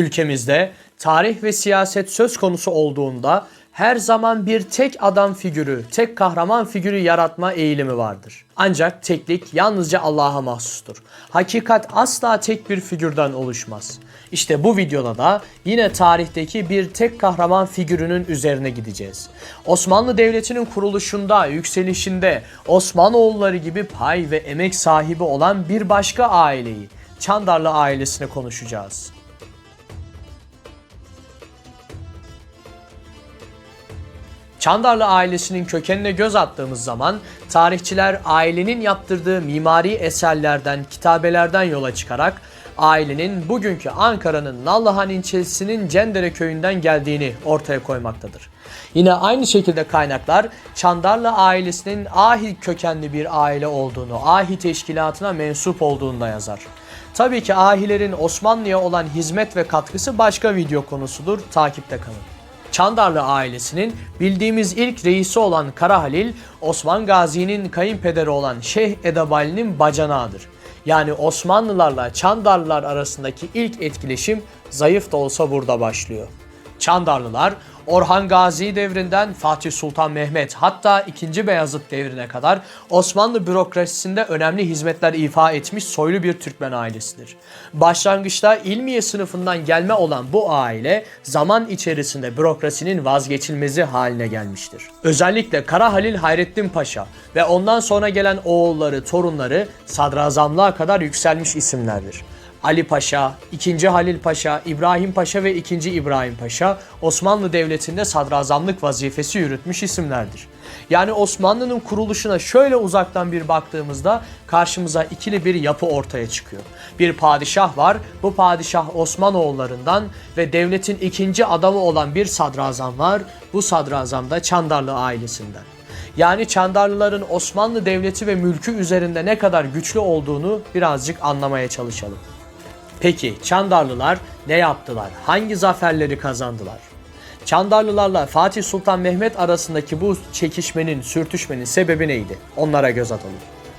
Ülkemizde tarih ve siyaset söz konusu olduğunda her zaman bir tek adam figürü, tek kahraman figürü yaratma eğilimi vardır. Ancak teklik yalnızca Allah'a mahsustur. Hakikat asla tek bir figürden oluşmaz. İşte bu videoda da yine tarihteki bir tek kahraman figürünün üzerine gideceğiz. Osmanlı Devleti'nin kuruluşunda, yükselişinde Osmanoğulları gibi pay ve emek sahibi olan bir başka aileyi, Çandarlı ailesini konuşacağız. Çandarlı ailesinin kökenine göz attığımız zaman tarihçiler ailenin yaptırdığı mimari eserlerden, kitabelerden yola çıkarak ailenin bugünkü Ankara'nın Nallıhan ilçesinin Cendere köyünden geldiğini ortaya koymaktadır. Yine aynı şekilde kaynaklar Çandarlı ailesinin Ahi kökenli bir aile olduğunu, Ahi teşkilatına mensup olduğunu da yazar. Tabii ki Ahilerin Osmanlı'ya olan hizmet ve katkısı başka video konusudur. Takipte kalın. Çandarlı ailesinin bildiğimiz ilk reisi olan Kara Halil, Osman Gazi'nin kayınpederi olan Şeyh Edebali'nin bacanağıdır. Yani Osmanlılarla Çandarlılar arasındaki ilk etkileşim zayıf da olsa burada başlıyor. Çandarlılar Orhan Gazi devrinden Fatih Sultan Mehmet hatta 2. Beyazıt devrine kadar Osmanlı bürokrasisinde önemli hizmetler ifa etmiş soylu bir Türkmen ailesidir. Başlangıçta ilmiye sınıfından gelme olan bu aile zaman içerisinde bürokrasinin vazgeçilmezi haline gelmiştir. Özellikle Kara Halil Hayrettin Paşa ve ondan sonra gelen oğulları, torunları sadrazamlığa kadar yükselmiş isimlerdir. Ali Paşa, 2. Halil Paşa, İbrahim Paşa ve 2. İbrahim Paşa Osmanlı Devleti'nde sadrazamlık vazifesi yürütmüş isimlerdir. Yani Osmanlı'nın kuruluşuna şöyle uzaktan bir baktığımızda karşımıza ikili bir yapı ortaya çıkıyor. Bir padişah var, bu padişah Osmanoğullarından ve devletin ikinci adamı olan bir sadrazam var, bu sadrazam da Çandarlı ailesinden. Yani Çandarlıların Osmanlı Devleti ve mülkü üzerinde ne kadar güçlü olduğunu birazcık anlamaya çalışalım. Peki Çandarlılar ne yaptılar? Hangi zaferleri kazandılar? Çandarlılarla Fatih Sultan Mehmet arasındaki bu çekişmenin, sürtüşmenin sebebi neydi? Onlara göz atalım.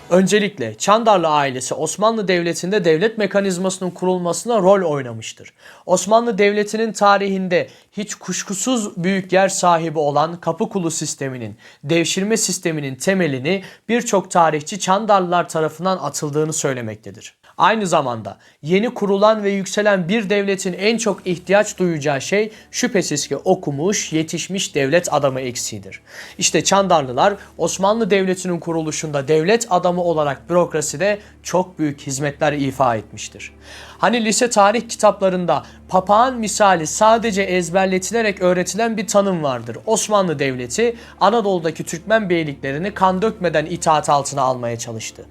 Öncelikle Çandarlı ailesi Osmanlı Devleti'nde devlet mekanizmasının kurulmasına rol oynamıştır. Osmanlı Devleti'nin tarihinde hiç kuşkusuz büyük yer sahibi olan Kapıkulu sisteminin, devşirme sisteminin temelini birçok tarihçi Çandarlılar tarafından atıldığını söylemektedir. Aynı zamanda yeni kurulan ve yükselen bir devletin en çok ihtiyaç duyacağı şey şüphesiz ki okumuş, yetişmiş devlet adamı eksiğidir. İşte Çandarlılar Osmanlı Devleti'nin kuruluşunda devlet adamı olarak bürokraside çok büyük hizmetler ifa etmiştir. Hani lise tarih kitaplarında papağan misali sadece ezberletilerek öğretilen bir tanım vardır. Osmanlı Devleti Anadolu'daki Türkmen beyliklerini kan dökmeden itaat altına almaya çalıştı.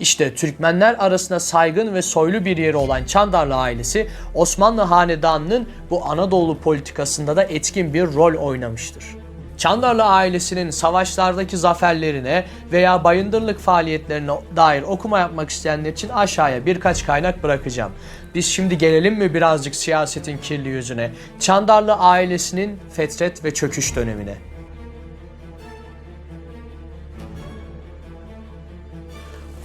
İşte Türkmenler arasında saygın ve soylu bir yeri olan Çandarlı ailesi Osmanlı Hanedanı'nın bu Anadolu politikasında da etkin bir rol oynamıştır. Çandarlı ailesinin savaşlardaki zaferlerine veya bayındırlık faaliyetlerine dair okuma yapmak isteyenler için aşağıya birkaç kaynak bırakacağım. Biz şimdi gelelim mi birazcık siyasetin kirli yüzüne? Çandarlı ailesinin fetret ve çöküş dönemine.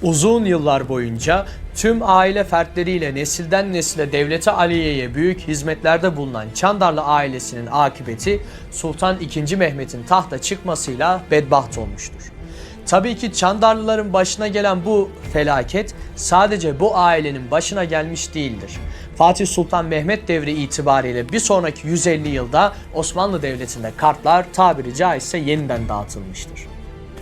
Uzun yıllar boyunca tüm aile fertleriyle nesilden nesile devlete Aliye'ye büyük hizmetlerde bulunan Çandarlı ailesinin akıbeti Sultan II. Mehmet'in tahta çıkmasıyla bedbaht olmuştur. Tabii ki Çandarlıların başına gelen bu felaket sadece bu ailenin başına gelmiş değildir. Fatih Sultan Mehmet devri itibariyle bir sonraki 150 yılda Osmanlı Devleti'nde kartlar tabiri caizse yeniden dağıtılmıştır.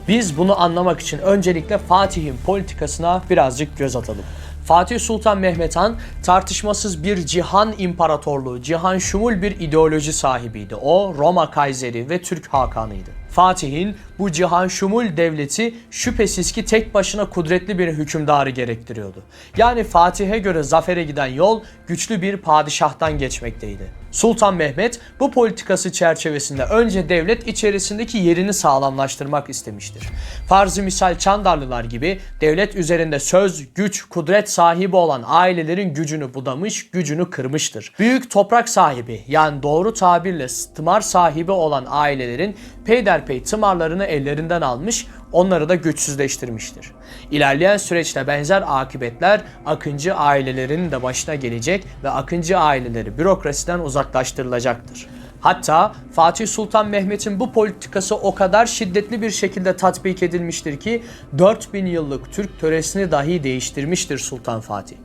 Biz bunu anlamak için öncelikle Fatih'in politikasına birazcık göz atalım. Fatih Sultan Mehmet Han tartışmasız bir cihan imparatorluğu, cihan şumul bir ideoloji sahibiydi. O Roma Kayseri ve Türk Hakanıydı. Fatih'in bu cihan şumul devleti şüphesiz ki tek başına kudretli bir hükümdarı gerektiriyordu. Yani Fatih'e göre zafere giden yol güçlü bir padişahtan geçmekteydi. Sultan Mehmet bu politikası çerçevesinde önce devlet içerisindeki yerini sağlamlaştırmak istemiştir. Farzı misal Çandarlılar gibi devlet üzerinde söz, güç, kudret sahibi olan ailelerin gücünü budamış, gücünü kırmıştır. Büyük toprak sahibi yani doğru tabirle tımar sahibi olan ailelerin peyderpey tımarlarını ellerinden almış, onları da güçsüzleştirmiştir. İlerleyen süreçte benzer akıbetler Akıncı ailelerinin de başına gelecek ve Akıncı aileleri bürokrasiden uzaklaştırılacaktır. Hatta Fatih Sultan Mehmet'in bu politikası o kadar şiddetli bir şekilde tatbik edilmiştir ki 4000 yıllık Türk töresini dahi değiştirmiştir Sultan Fatih.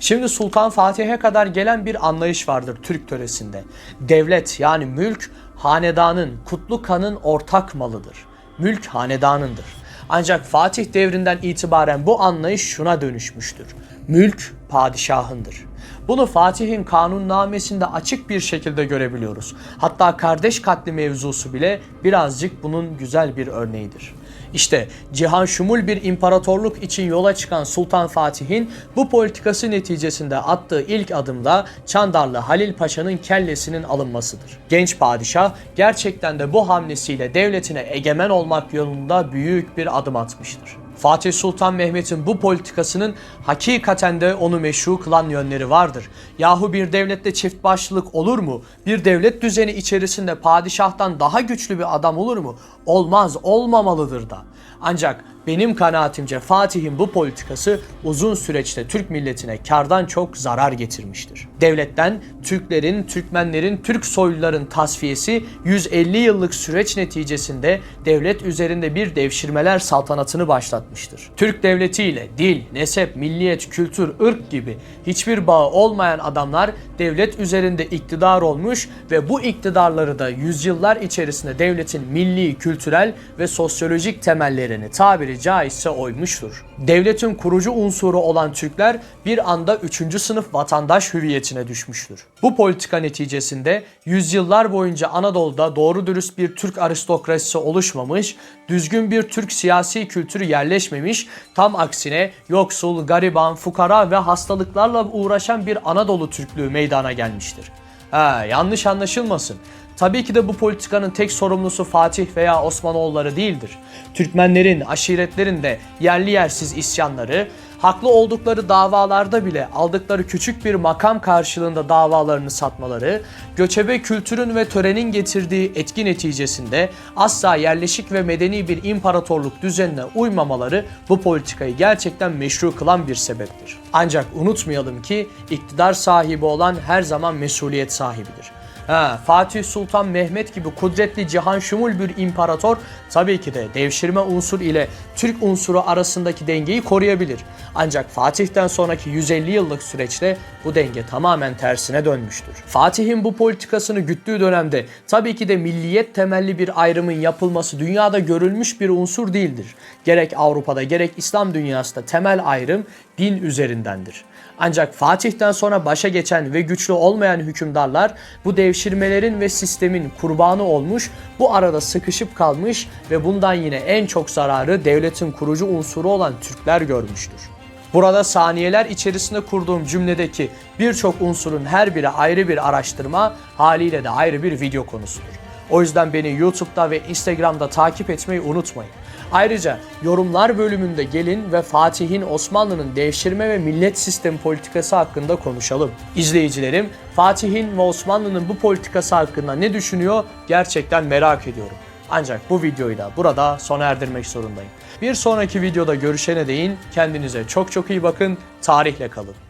Şimdi Sultan Fatih'e kadar gelen bir anlayış vardır Türk töresinde. Devlet yani mülk hanedanın, kutlu kanın ortak malıdır. Mülk hanedanındır. Ancak Fatih devrinden itibaren bu anlayış şuna dönüşmüştür. Mülk padişahındır. Bunu Fatih'in kanunnamesinde açık bir şekilde görebiliyoruz. Hatta kardeş katli mevzusu bile birazcık bunun güzel bir örneğidir. İşte cihan şumul bir imparatorluk için yola çıkan Sultan Fatih'in bu politikası neticesinde attığı ilk adımda Çandarlı Halil Paşa'nın kellesinin alınmasıdır. Genç padişah gerçekten de bu hamlesiyle devletine egemen olmak yolunda büyük bir adım atmıştır. Fatih Sultan Mehmet'in bu politikasının hakikaten de onu meşru kılan yönleri vardır. Yahu bir devlette çift başlılık olur mu? Bir devlet düzeni içerisinde padişahtan daha güçlü bir adam olur mu? Olmaz, olmamalıdır da. Ancak benim kanaatimce Fatih'in bu politikası uzun süreçte Türk milletine kardan çok zarar getirmiştir. Devletten Türklerin, Türkmenlerin, Türk soyluların tasfiyesi 150 yıllık süreç neticesinde devlet üzerinde bir devşirmeler saltanatını başlatmıştır. Türk devletiyle dil, nesep, milliyet, kültür, ırk gibi hiçbir bağı olmayan adamlar devlet üzerinde iktidar olmuş ve bu iktidarları da yüzyıllar içerisinde devletin milli, kültürel ve sosyolojik temellerini tabiri caizse oymuştur. Devletin kurucu unsuru olan Türkler bir anda 3. sınıf vatandaş hüviyetine düşmüştür. Bu politika neticesinde yüzyıllar boyunca Anadolu'da doğru dürüst bir Türk aristokrasisi oluşmamış, düzgün bir Türk siyasi kültürü yerleşmemiş, tam aksine yoksul, gariban, fukara ve hastalıklarla uğraşan bir Anadolu Türklüğü meydana gelmiştir. Ha, yanlış anlaşılmasın. Tabii ki de bu politikanın tek sorumlusu Fatih veya Osmanoğulları değildir. Türkmenlerin, aşiretlerin de yerli yersiz isyanları, haklı oldukları davalarda bile aldıkları küçük bir makam karşılığında davalarını satmaları, göçebe kültürün ve törenin getirdiği etki neticesinde asla yerleşik ve medeni bir imparatorluk düzenine uymamaları bu politikayı gerçekten meşru kılan bir sebeptir. Ancak unutmayalım ki iktidar sahibi olan her zaman mesuliyet sahibidir. Ha, Fatih Sultan Mehmet gibi kudretli cihan şumul bir imparator tabii ki de devşirme unsur ile Türk unsuru arasındaki dengeyi koruyabilir. Ancak Fatih'ten sonraki 150 yıllık süreçte bu denge tamamen tersine dönmüştür. Fatih'in bu politikasını güttüğü dönemde tabii ki de milliyet temelli bir ayrımın yapılması dünyada görülmüş bir unsur değildir. Gerek Avrupa'da gerek İslam dünyasında temel ayrım din üzerindendir. Ancak Fatih'ten sonra başa geçen ve güçlü olmayan hükümdarlar bu devşirmelerin ve sistemin kurbanı olmuş, bu arada sıkışıp kalmış ve bundan yine en çok zararı devletin kurucu unsuru olan Türkler görmüştür. Burada saniyeler içerisinde kurduğum cümledeki birçok unsurun her biri ayrı bir araştırma, haliyle de ayrı bir video konusudur. O yüzden beni YouTube'da ve Instagram'da takip etmeyi unutmayın. Ayrıca yorumlar bölümünde gelin ve Fatih'in Osmanlı'nın devşirme ve millet sistemi politikası hakkında konuşalım. İzleyicilerim Fatih'in ve Osmanlı'nın bu politikası hakkında ne düşünüyor gerçekten merak ediyorum. Ancak bu videoyu da burada sona erdirmek zorundayım. Bir sonraki videoda görüşene değin kendinize çok çok iyi bakın, tarihle kalın.